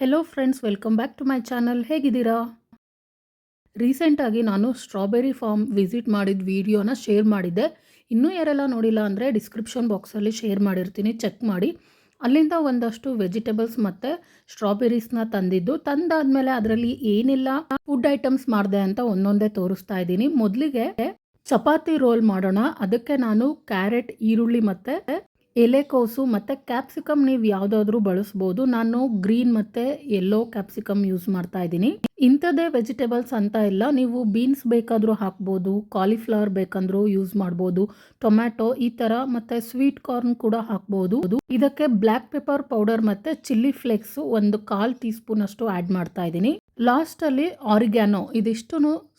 Hello friends welcome back to my channel ಹೇಗಿದ್ದೀರಾ? ರೀಸೆಂಟಾಗಿ ನಾನು ಸ್ಟ್ರಾಬೆರಿ ಫಾರ್ಮ್ ವಿಸಿಟ್ ಮಾಡಿದ ವಿಡಿಯೋನ ಶೇರ್ ಮಾಡಿದ್ದೆ. ಇನ್ನೂ ಯಾರೆಲ್ಲ ನೋಡಿಲ್ಲ ಅಂದರೆ ಡಿಸ್ಕ್ರಿಪ್ಷನ್ ಬಾಕ್ಸಲ್ಲಿ ಶೇರ್ ಮಾಡಿರ್ತೀನಿ ಚೆಕ್ ಮಾಡಿ. ಅಲ್ಲಿಂದ ಒಂದಷ್ಟು ವೆಜಿಟೇಬಲ್ಸ್ ಮತ್ತು ಸ್ಟ್ರಾಬೆರೀಸ್ನ ತಂದಿದ್ದು. ತಂದಾದ್ಮೇಲೆ ಅದರಲ್ಲಿ ಏನಿಲ್ಲ ಫುಡ್ ಐಟಮ್ಸ್ ಮಾಡಿದೆ ಅಂತ ಒಂದೊಂದೇ ತೋರಿಸ್ತಾ ಇದ್ದೀನಿ. ಮೊದಲಿಗೆ ಚಪಾತಿ ರೋಲ್ ಮಾಡೋಣ. ಅದಕ್ಕೆ ನಾನು ಕ್ಯಾರೆಟ್ ಈರುಳ್ಳಿ ಮತ್ತು ಎಲೆಕೋಸು ಮತ್ತು ಕ್ಯಾಪ್ಸಿಕಮ್ ನೀವು ಯಾವುದಾದ್ರೂ ಬಳಸ್ಬೋದು. ನಾನು ಗ್ರೀನ್ ಮತ್ತು ಯೆಲ್ಲೋ ಕ್ಯಾಪ್ಸಿಕಮ್ ಯೂಸ್ ಮಾಡ್ತಾ ಇದ್ದೀನಿ. ಇಂಥದ್ದೇ ವೆಜಿಟೇಬಲ್ಸ್ ಅಂತ ಇಲ್ಲ. ನೀವು ಬೀನ್ಸ್ ಬೇಕಾದರೂ ಹಾಕ್ಬೋದು ಕಾಲಿಫ್ಲವರ್ ಬೇಕಂದ್ರೂ ಯೂಸ್ ಮಾಡ್ಬೋದು ಟೊಮ್ಯಾಟೊ ಈ ಥರ ಮತ್ತು ಸ್ವೀಟ್ ಕಾರ್ನ್ ಕೂಡ ಹಾಕ್ಬೋದು. ಇದಕ್ಕೆ ಬ್ಲ್ಯಾಕ್ ಪೆಪ್ಪರ್ ಪೌಡರ್ ಮತ್ತು ಚಿಲ್ಲಿ ಫ್ಲೇಕ್ಸ್ ಒಂದು ಕಾಲ್ ಟೀ ಸ್ಪೂನ್ ಅಷ್ಟು ಆ್ಯಡ್ ಮಾಡ್ತಾ ಇದ್ದೀನಿ. ಲಾಸ್ಟಲ್ಲಿ ಆರಿಗ್ಯಾನೋ ಇದಿಷ್ಟು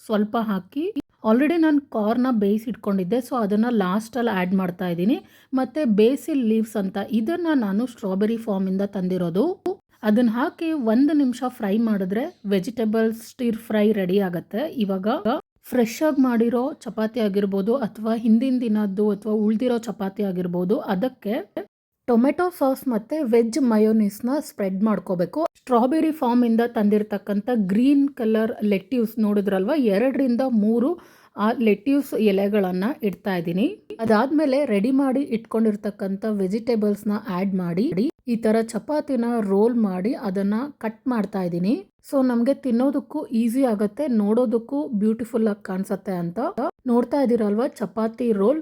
ಸ್ವಲ್ಪ ಹಾಕಿ ಆಲ್ರೆಡಿ ನಾನು ಕಾರ್ನ ಬೇಯಿಸಿ ಇಟ್ಕೊಂಡಿದ್ದೆ ಸೊ ಅದನ್ನು ಲಾಸ್ಟಲ್ಲಿ ಆ್ಯಡ್ ಮಾಡ್ತಾ ಇದ್ದೀನಿ. ಮತ್ತು ಬೇಸಿಲ್ ಲೀವ್ಸ್ ಅಂತ, ಇದನ್ನು ನಾನು ಸ್ಟ್ರಾಬೆರಿ ಫಾರ್ಮಿಂದ ತಂದಿರೋದು. ಅದನ್ನು ಹಾಕಿ ಒಂದು ನಿಮಿಷ ಫ್ರೈ ಮಾಡಿದ್ರೆ ವೆಜಿಟೇಬಲ್ಸ್ ಸ್ಟಿರ್ ಫ್ರೈ ರೆಡಿ ಆಗುತ್ತೆ. ಇವಾಗ ಫ್ರೆಶ್ ಆಗಿ ಮಾಡಿರೋ ಚಪಾತಿ ಆಗಿರ್ಬೋದು, ಅಥವಾ ಹಿಂದಿನ ದಿನದ್ದು ಅಥವಾ ಉಳ್ದಿರೋ ಚಪಾತಿ ಆಗಿರ್ಬೋದು, ಅದಕ್ಕೆ ಟೊಮೆಟೊ ಸಾಸ್ ಮತ್ತು ವೆಜ್ ಮಯೋನೀಸ್ನ ಸ್ಪ್ರೆಡ್ ಮಾಡ್ಕೋಬೇಕು. ಸ್ಟ್ರಾಬೆರಿ ಫಾರ್ಮಿಂದ ತಂದಿರತಕ್ಕಂಥ ಗ್ರೀನ್ ಕಲರ್ ಲೆಟ್ಯೂಸ್ ನೋಡಿದ್ರಲ್ವ? ಎರಡರಿಂದ ಮೂರು, ಆ ಲೆಟ್ಯೂಸ್ ಎಲೆಗಳನ್ನು ಇಡ್ತಾ ಇದ್ದೀನಿ. ಅದಾದಮೇಲೆ ರೆಡಿ ಮಾಡಿ ಇಟ್ಕೊಂಡಿರ್ತಕ್ಕಂಥ ವೆಜಿಟೇಬಲ್ಸ್ನ ಆ್ಯಡ್ ಮಾಡಿ, ಈ ಥರ ಚಪಾತಿನ ರೋಲ್ ಮಾಡಿ ಅದನ್ನು ಕಟ್ ಮಾಡ್ತಾ ಇದ್ದೀನಿ. ಸೊ, ನಮಗೆ ತಿನ್ನೋದಕ್ಕೂ ಈಸಿ ಆಗುತ್ತೆ, ನೋಡೋದಕ್ಕೂ ಬ್ಯೂಟಿಫುಲ್ ಆಗಿ ಕಾಣಿಸುತ್ತೆ ಅಂತ. ನೋಡ್ತಾ ಇದ್ದೀರಲ್ವ, ಚಪಾತಿ ರೋಲ್?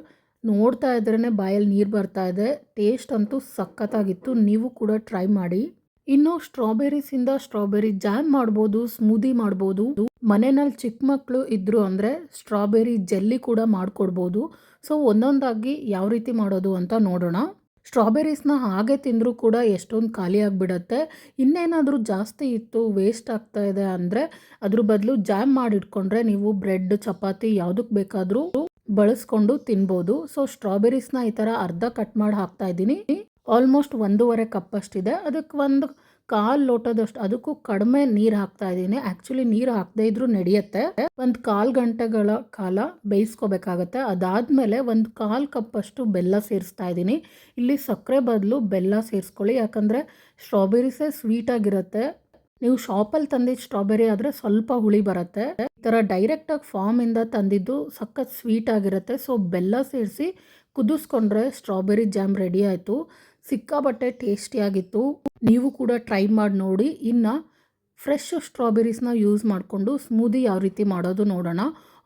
ನೋಡ್ತಾ ಇದ್ರೇ ಬಾಯಲ್ಲಿ ನೀರು ಬರ್ತಾ ಇದೆ. ಟೇಸ್ಟ್ ಅಂತೂ ಸಖತ್ತಾಗಿತ್ತು. ನೀವು ಕೂಡ ಟ್ರೈ ಮಾಡಿ. ಇನ್ನು ಸ್ಟ್ರಾಬೆರೀಸಿಂದ ಸ್ಟ್ರಾಬೆರಿ ಜಾಮ್ ಮಾಡ್ಬೋದು ಸ್ಮೂದಿ ಮಾಡ್ಬೋದು. ಮನೆಯಲ್ಲಿ ಚಿಕ್ಕ ಮಕ್ಕಳು ಇದ್ರು ಅಂದರೆ ಸ್ಟ್ರಾಬೆರಿ ಜೆಲ್ಲಿ ಕೂಡ ಮಾಡಿಕೊಡ್ಬೋದು. ಸೊ ಒಂದೊಂದಾಗಿ ಯಾವ ರೀತಿ ಮಾಡೋದು ಅಂತ ನೋಡೋಣ. ಸ್ಟ್ರಾಬೆರೀಸ್ನ ಹಾಗೆ ತಿಂದರೂ ಕೂಡ ಎಷ್ಟೊಂದು ಖಾಲಿ ಆಗಿಬಿಡತ್ತೆ. ಇನ್ನೇನಾದರೂ ಜಾಸ್ತಿ ಇತ್ತು ವೇಸ್ಟ್ ಆಗ್ತಾ ಇದೆ ಅಂದರೆ ಅದ್ರ ಬದಲು ಜಾಮ್ ಮಾಡಿಟ್ಕೊಂಡ್ರೆ ನೀವು ಬ್ರೆಡ್ ಚಪಾತಿ ಯಾವುದಕ್ಕೆ ಬೇಕಾದರೂ ಬಳಸ್ಕೊಂಡು ತಿನ್ಬೋದು. ಸೊ ಸ್ಟ್ರಾಬೆರೀಸ್ನ ಈ ಥರ ಅರ್ಧ ಕಟ್ ಮಾಡಿ ಹಾಕ್ತಾ ಇದ್ದೀನಿ. ಆಲ್ಮೋಸ್ಟ್ ಒಂದೂವರೆ ಕಪ್ ಅಷ್ಟಿದೆ. ಅದಕ್ಕೆ ಒಂದು ಕಾಲು ಲೋಟದಷ್ಟು, ಅದಕ್ಕೂ ಕಡಿಮೆ ನೀರು ಹಾಕ್ತಾ ಇದ್ದೀನಿ. ಆ್ಯಕ್ಚುಲಿ ನೀರು ಹಾಕದೇ ಇದ್ರೂ ನಡೆಯುತ್ತೆ. ಒಂದು ಕಾಲು ಗಂಟೆಗಳ ಕಾಲ ಬೇಯಿಸ್ಕೋಬೇಕಾಗತ್ತೆ. ಅದಾದಮೇಲೆ ಒಂದು ಕಾಲು ಕಪ್ಪಷ್ಟು ಬೆಲ್ಲ ಸೇರಿಸ್ತಾ ಇದ್ದೀನಿ. ಇಲ್ಲಿ ಸಕ್ಕರೆ ಬದಲು ಬೆಲ್ಲ ಸೇರಿಸ್ಕೊಳ್ಳಿ. ಯಾಕಂದರೆ ಸ್ಟ್ರಾಬೆರೀಸೇ ಸ್ವೀಟಾಗಿರುತ್ತೆ ನೀವು ಶಾಪಲ್ಲಿ ತಂದಿದ್ದ ಸ್ಟ್ರಾಬೆರಿ ಆದರೆ ಸ್ವಲ್ಪ ಹುಳಿ ಬರುತ್ತೆ. ಈ ಥರ ಡೈರೆಕ್ಟಾಗಿ ಫಾರ್ಮಿಂದ ತಂದಿದ್ದು ಸಖತ್ ಸ್ವೀಟ್ ಆಗಿರುತ್ತೆ. ಸೊ ಬೆಲ್ಲ ಸೇರಿಸಿ ಕುದಿಸ್ಕೊಂಡ್ರೆ ಸ್ಟ್ರಾಬೆರಿ ಜಾಮ್ ರೆಡಿ ಆಯಿತು. ಸಿಕ್ಕಾಬಟ್ಟೆ ಟೇಸ್ಟಿಯಾಗಿತ್ತು ನೀವು ಕೂಡ ಟ್ರೈ ಮಾಡಿ ನೋಡಿ. ಇನ್ನು ಫ್ರೆಶ್ ಸ್ಟ್ರಾಬೆರೀಸ್ನ ಯೂಸ್ ಮಾಡಿಕೊಂಡು ಸ್ಮೂದಿ ಯಾವ ರೀತಿ ಮಾಡೋದು ನೋಡೋಣ.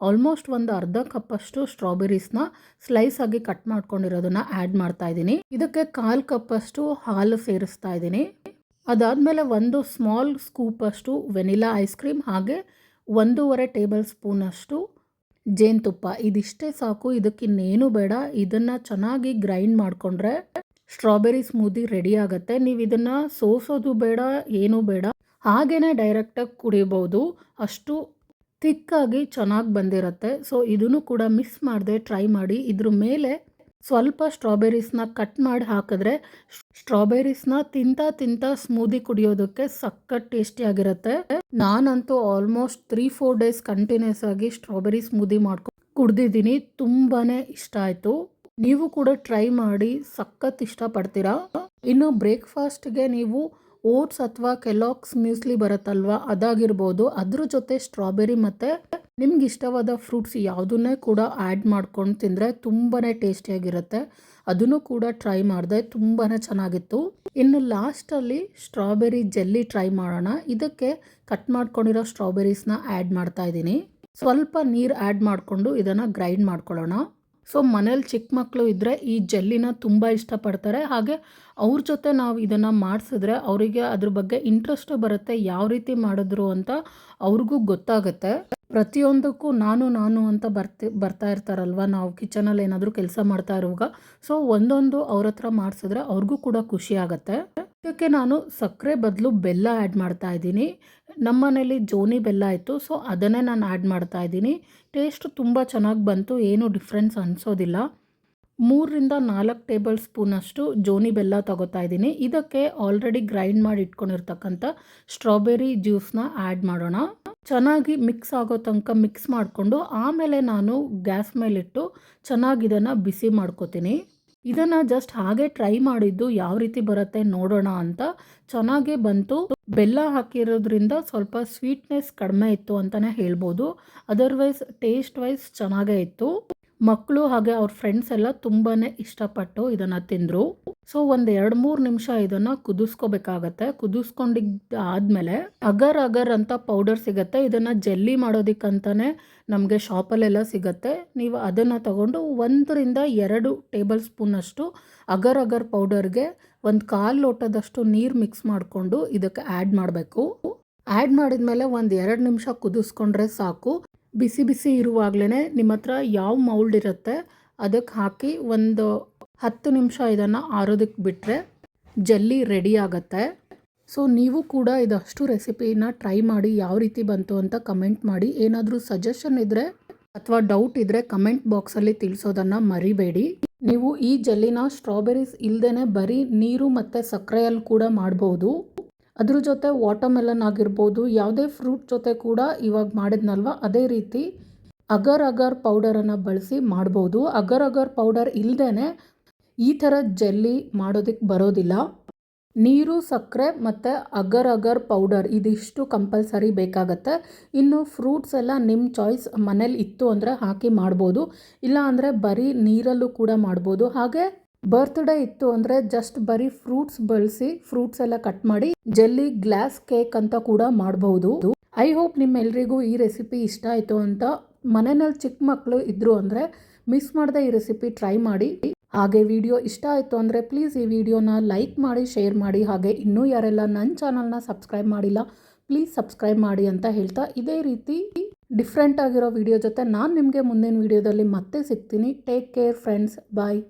ಆಲ್ಮೋಸ್ಟ್ ಒಂದು ಅರ್ಧ ಕಪ್ಪಷ್ಟು ಸ್ಟ್ರಾಬೆರೀಸ್ನ ಸ್ಲೈಸ್ ಆಗಿ ಕಟ್ ಮಾಡ್ಕೊಂಡಿರೋದನ್ನ ಆ್ಯಡ್ ಮಾಡ್ತಾ ಇದ್ದೀನಿ. ಇದಕ್ಕೆ ಕಾಲು ಕಪ್ಪಷ್ಟು ಹಾಲು ಸೇರಿಸ್ತಾ ಇದ್ದೀನಿ. ಅದಾದಮೇಲೆ ಒಂದು ಸ್ಮಾಲ್ ಸ್ಕೂಪಷ್ಟು ವೆನಿಲಾ ಐಸ್ ಕ್ರೀಮ್, ಹಾಗೆ ಒಂದೂವರೆ ಟೇಬಲ್ ಸ್ಪೂನಷ್ಟು ಜೇನುತುಪ್ಪ. ಇದಿಷ್ಟೇ ಸಾಕು ಇದಕ್ಕಿನ್ನೇನು ಬೇಡ. ಇದನ್ನು ಚೆನ್ನಾಗಿ ಗ್ರೈಂಡ್ ಮಾಡಿಕೊಂಡ್ರೆ ಸ್ಟ್ರಾಬೆರಿ ಸ್ಮೂದಿ ರೆಡಿ ಆಗುತ್ತೆ. ನೀವು ಇದನ್ನು ಸೋಸೋದು ಬೇಡ, ಏನೂ ಬೇಡ. ಹಾಗೇ ಡೈರೆಕ್ಟಾಗಿ ಕುಡಿಬೋದು. ಅಷ್ಟು ಥಿಕ್ಕಾಗಿ ಚೆನ್ನಾಗಿ ಬಂದಿರುತ್ತೆ. ಸೊ, ಇದನ್ನು ಕೂಡ ಮಿಸ್ ಮಾಡದೆ ಟ್ರೈ ಮಾಡಿ. ಇದ್ರ ಮೇಲೆ ಸ್ವಲ್ಪ ಸ್ಟ್ರಾಬೆರೀಸ್ನ ಕಟ್ ಮಾಡಿ ಹಾಕಿದ್ರೆ ಸ್ಟ್ರಾಬೆರೀಸ್ನ ತಿಂತ ತಿಂತ ಸ್ಮೂದಿ ಕುಡಿಯೋದಕ್ಕೆ ಸಖತ್ ಟೇಸ್ಟಿಯಾಗಿರುತ್ತೆ ನಾನಂತೂ almost three four days continuous ಆಗಿ ಸ್ಟ್ರಾಬೆರಿ ಸ್ಮೂದಿ ಮಾಡ್ಕೊಂಡು ಕುಡ್ದಿದ್ದೀನಿ ತುಂಬಾ ಇಷ್ಟ ಆಯಿತು. ನೀವು ಕೂಡ ಟ್ರೈ ಮಾಡಿ, ಸಖತ್ ಇಷ್ಟಪಡ್ತೀರಾ? ಇನ್ನು ಬ್ರೇಕ್ಫಾಸ್ಟ್ಗೆ ನೀವು ಓಟ್ಸ್ ಅಥವಾ ಕೆಲಾಕ್ಸ್ ಮ್ಯೂಸ್ಲಿ ಬರುತ್ತಲ್ವಾ? ಅದಾಗಿರ್ಬೋದು. ಅದ್ರ ಜೊತೆ ಸ್ಟ್ರಾಬೆರಿ ಮತ್ತು ನಿಮ್ಗೆ ಇಷ್ಟವಾದ ಫ್ರೂಟ್ಸ್ ಯಾವುದನ್ನೇ ಕೂಡ ಆ್ಯಡ್ ಮಾಡ್ಕೊಂಡು ತಿಂದರೆ ತುಂಬಾ ಟೇಸ್ಟಿಯಾಗಿರುತ್ತೆ ಅದನ್ನು ಕೂಡ ಟ್ರೈ ಮಾಡಿದೆ ತುಂಬಾ ಚೆನ್ನಾಗಿತ್ತು. ಇನ್ನು ಲಾಸ್ಟಲ್ಲಿ ಸ್ಟ್ರಾಬೆರಿ ಜೆಲ್ಲಿ ಟ್ರೈ ಮಾಡೋಣ. ಇದಕ್ಕೆ ಕಟ್ ಮಾಡ್ಕೊಂಡಿರೋ ಸ್ಟ್ರಾಬೆರೀಸ್ನ ಆ್ಯಡ್ ಮಾಡ್ತಾ ಇದ್ದೀನಿ. ಸ್ವಲ್ಪ ನೀರು ಆ್ಯಡ್ ಮಾಡಿಕೊಂಡು ಇದನ್ನು ಗ್ರೈಂಡ್ ಮಾಡ್ಕೊಳ್ಳೋಣ. ಸೊ ಮನೇಲಿ ಚಿಕ್ಕ ಮಕ್ಕಳು ಇದ್ದರೆ ಈ ಜೆಲ್ಲಿನ ತುಂಬ ಇಷ್ಟಪಡ್ತಾರೆ. ಹಾಗೆ ಅವ್ರ ಜೊತೆ ನಾವು ಇದನ್ನು ಮಾಡಿಸಿದ್ರೆ ಅವರಿಗೆ ಅದ್ರ ಬಗ್ಗೆ ಇಂಟ್ರೆಸ್ಟ್ ಬರುತ್ತೆ. ಯಾವ ರೀತಿ ಮಾಡಿದ್ರು ಅಂತ ಅವ್ರಿಗೂ ಗೊತ್ತಾಗುತ್ತೆ. ಪ್ರತಿಯೊಂದಕ್ಕೂ ನಾನು ನಾನು ಅಂತ ಬರ್ತಿ, ಬರ್ತಾ ಇರ್ತಾರಲ್ವ? ನಾವು ಕಿಚನಲ್ಲಿ ಏನಾದರೂ ಕೆಲಸ ಮಾಡ್ತಾ ಇರುವಾಗ. ಸೊ ಒಂದೊಂದು ಅವ್ರ ಹತ್ರ ಮಾಡಿಸಿದ್ರೆ ಅವ್ರಿಗೂ ಕೂಡ ಖುಷಿ ಆಗುತ್ತೆ. ಇದಕ್ಕೆ ನಾನು ಸಕ್ಕರೆ ಬದಲು ಬೆಲ್ಲ ಆ್ಯಡ್ ಮಾಡ್ತಾ ಇದ್ದೀನಿ. ನಮ್ಮ ಮನೇಲಿ ಜೋನಿ ಬೆಲ್ಲ ಇತ್ತು ಸೊ ಅದನ್ನೇ ನಾನು ಆ್ಯಡ್ ಮಾಡ್ತಾ ಇದ್ದೀನಿ. ಟೇಸ್ಟ್ ತುಂಬ ಚೆನ್ನಾಗಿ ಬಂತು, ಏನೂ ಡಿಫ್ರೆನ್ಸ್ ಅನಿಸೋದಿಲ್ಲ. ಮೂರರಿಂದ ನಾಲ್ಕು ಟೇಬಲ್ ಸ್ಪೂನಷ್ಟು ಜೋನಿ ಬೆಲ್ಲ ತಗೋತಾ ಇದ್ದೀನಿ. ಇದಕ್ಕೆ ಆಲ್ರೆಡಿ ಗ್ರೈಂಡ್ ಮಾಡಿ ಇಟ್ಕೊಂಡಿರ್ತಕ್ಕಂಥ ಸ್ಟ್ರಾಬೆರಿ ಜ್ಯೂಸ್ನ ಆ್ಯಡ್ ಮಾಡೋಣ. ಚೆನ್ನಾಗಿ ಮಿಕ್ಸ್ ಆಗೋ ತನಕ ಮಿಕ್ಸ್ ಮಾಡಿಕೊಂಡು ಆಮೇಲೆ ನಾನು ಗ್ಯಾಸ್ ಮೇಲಿಟ್ಟು ಚೆನ್ನಾಗಿ ಇದನ್ನು ಬಿಸಿ ಮಾಡ್ಕೋತೀನಿ. ಇದನ್ನು ಜಸ್ಟ್ ಹಾಗೆ ಟ್ರೈ ಮಾಡಿದ್ದು ಯಾವ ರೀತಿ ಬರುತ್ತೆ ನೋಡೋಣ ಅಂತ ಚೆನ್ನಾಗೇ ಬಂತು. ಬೆಲ್ಲ ಹಾಕಿರೋದ್ರಿಂದ ಸ್ವಲ್ಪ ಸ್ವೀಟ್ನೆಸ್ ಕಡಿಮೆ ಇತ್ತು ಅಂತಲೇ ಹೇಳ್ಬೋದು. ಅದರ್ವೈಸ್ ಟೇಸ್ಟ್ ವೈಸ್ ಚೆನ್ನಾಗೇ ಇತ್ತು. ಮಕ್ಕಳು ಹಾಗೆ ಅವ್ರ ಫ್ರೆಂಡ್ಸ್ ಎಲ್ಲ ತುಂಬಾ ಇಷ್ಟಪಟ್ಟು ಇದನ್ನು ತಿಂದರು. ಸೊ ಒಂದು ಎರಡು ಮೂರು ನಿಮಿಷ ಇದನ್ನು ಕುದಿಸ್ಕೋಬೇಕಾಗತ್ತೆ. ಕುದಿಸ್ಕೊಂಡಿದ್ದ ಆದಮೇಲೆ ಅಗರ್ ಅಗರ್ ಅಂತ ಪೌಡರ್ ಸಿಗುತ್ತೆ. ಇದನ್ನು ಜೆಲ್ಲಿ ಮಾಡೋದಕ್ಕಂತಲೇ ನಮಗೆ ಶಾಪಲ್ಲೆಲ್ಲ ಸಿಗತ್ತೆ. ನೀವು ಅದನ್ನು ತಗೊಂಡು ಒಂದರಿಂದ ಎರಡು ಟೇಬಲ್ ಸ್ಪೂನಷ್ಟು ಅಗರ್ ಅಗರ್ ಪೌಡರ್ಗೆ ಒಂದು ಕಾಲು ಲೋಟದಷ್ಟು ನೀರು ಮಿಕ್ಸ್ ಮಾಡಿಕೊಂಡು ಇದಕ್ಕೆ ಆ್ಯಡ್ ಮಾಡಬೇಕು. ಆ್ಯಡ್ ಮಾಡಿದ್ಮೇಲೆ ಒಂದು ಎರಡು ನಿಮಿಷ ಕುದಿಸ್ಕೊಂಡ್ರೆ ಸಾಕು. ಬಿಸಿ ಬಿಸಿ ಇರುವಾಗಲೇ ನಿಮ್ಮ ಹತ್ರ ಯಾವ ಮೌಲ್ಡ್ ಇರುತ್ತೆ ಅದಕ್ಕೆ ಹಾಕಿ ಒಂದು ಹತ್ತು ನಿಮಿಷ ಇದನ್ನು ಆರೋದಕ್ಕೆ ಬಿಟ್ಟರೆ ಜಲ್ಲಿ ರೆಡಿ ಆಗುತ್ತೆ. ಸೊ ನೀವು ಕೂಡ ಇದಷ್ಟು ರೆಸಿಪಿನ ಟ್ರೈ ಮಾಡಿ ಯಾವ ರೀತಿ ಬಂತು ಅಂತ ಕಮೆಂಟ್ ಮಾಡಿ. ಏನಾದರೂ ಸಜೆಷನ್ ಇದ್ದರೆ ಅಥವಾ ಡೌಟ್ ಇದ್ದರೆ ಕಮೆಂಟ್ ಬಾಕ್ಸಲ್ಲಿ ತಿಳಿಸೋದನ್ನು ಮರಿಬೇಡಿ. ನೀವು ಈ ಜೆಲ್ಲಿನ ಸ್ಟ್ರಾಬೆರೀಸ್ ಇಲ್ಲದೇ ಬರೀ ನೀರು ಮತ್ತು ಸಕ್ಕರೆಯಲ್ಲಿ ಕೂಡ ಮಾಡ್ಬೋದು. ಅದ್ರ ಜೊತೆ ವಾಟರ್ಮೆಲನ್ ಆಗಿರ್ಬೋದು, ಯಾವುದೇ ಫ್ರೂಟ್ ಜೊತೆ ಕೂಡ ಇವಾಗ ಮಾಡಿದ್ನಲ್ವ? ಅದೇ ರೀತಿ ಅಗರ್ ಅಗರ್ ಪೌಡರನ್ನು ಬಳಸಿ ಮಾಡ್ಬೋದು. ಅಗರ್ ಅಗರ್ ಪೌಡರ್ ಇಲ್ಲದೇ ಈ ಥರ ಜೆಲ್ಲಿ ಮಾಡೋದಕ್ಕೆ ಬರೋದಿಲ್ಲ. ನೀರು, ಸಕ್ಕರೆ ಮತ್ತು ಅಗರ್ ಅಗರ್ ಪೌಡರ್ ಇದಿಷ್ಟು ಕಂಪಲ್ಸರಿ ಬೇಕಾಗತ್ತೆ. ಇನ್ನು ಫ್ರೂಟ್ಸ್ ಎಲ್ಲ ನಿಮ್ಮ ಚಾಯ್ಸ್ ಮನೇಲಿ ಇತ್ತು ಅಂದರೆ ಹಾಕಿ ಮಾಡ್ಬೋದು. ಇಲ್ಲ ಅಂದರೆ ಬರೀ ನೀರಲ್ಲೂ ಕೂಡ ಮಾಡ್ಬೋದು. ಹಾಗೆ ಬರ್ತ್ಡೇ ಇತ್ತು ಅಂದರೆ ಜಸ್ಟ್ ಬರೀ ಫ್ರೂಟ್ಸ್ ಬಳಸಿ ಫ್ರೂಟ್ಸ್ ಎಲ್ಲ ಕಟ್ ಮಾಡಿ ಜೆಲ್ಲಿ ಗ್ಲಾಸ್ ಕೇಕ್ ಅಂತ ಕೂಡ ಮಾಡಬಹುದು ಐ ಹೋಪ್ ನಿಮ್ಮೆಲ್ರಿಗೂ ಈ ರೆಸಿಪಿ ಇಷ್ಟ ಆಯಿತು ಅಂತ ಮನೆಯಲ್ಲಿ ಚಿಕ್ಕ ಮಕ್ಕಳು ಇದ್ರು ಅಂದರೆ ಮಿಸ್ ಮಾಡದೆ ಈ ರೆಸಿಪಿ ಟ್ರೈ ಮಾಡಿ. ಹಾಗೆ ವಿಡಿಯೋ ಇಷ್ಟ ಆಯಿತು ಅಂದರೆ ಪ್ಲೀಸ್ ಈ ವಿಡಿಯೋನ ಲೈಕ್ ಮಾಡಿ ಶೇರ್ ಮಾಡಿ. ಹಾಗೆ ಇನ್ನೂ ಯಾರೆಲ್ಲ ನನ್ನ ಚಾನಲ್ನ ಸಬ್ಸ್ಕ್ರೈಬ್ ಮಾಡಿಲ್ಲ ಪ್ಲೀಸ್ ಸಬ್ಸ್ಕ್ರೈಬ್ ಮಾಡಿ ಅಂತ ಹೇಳ್ತಾ ಇದೇ ರೀತಿ ಡಿಫ್ರೆಂಟ್ ಆಗಿರೋ ವಿಡಿಯೋ ಜೊತೆ ನಾನು ನಿಮಗೆ ಮುಂದಿನ ವಿಡಿಯೋದಲ್ಲಿ ಮತ್ತೆ ಸಿಗ್ತೀನಿ. Take care friends bye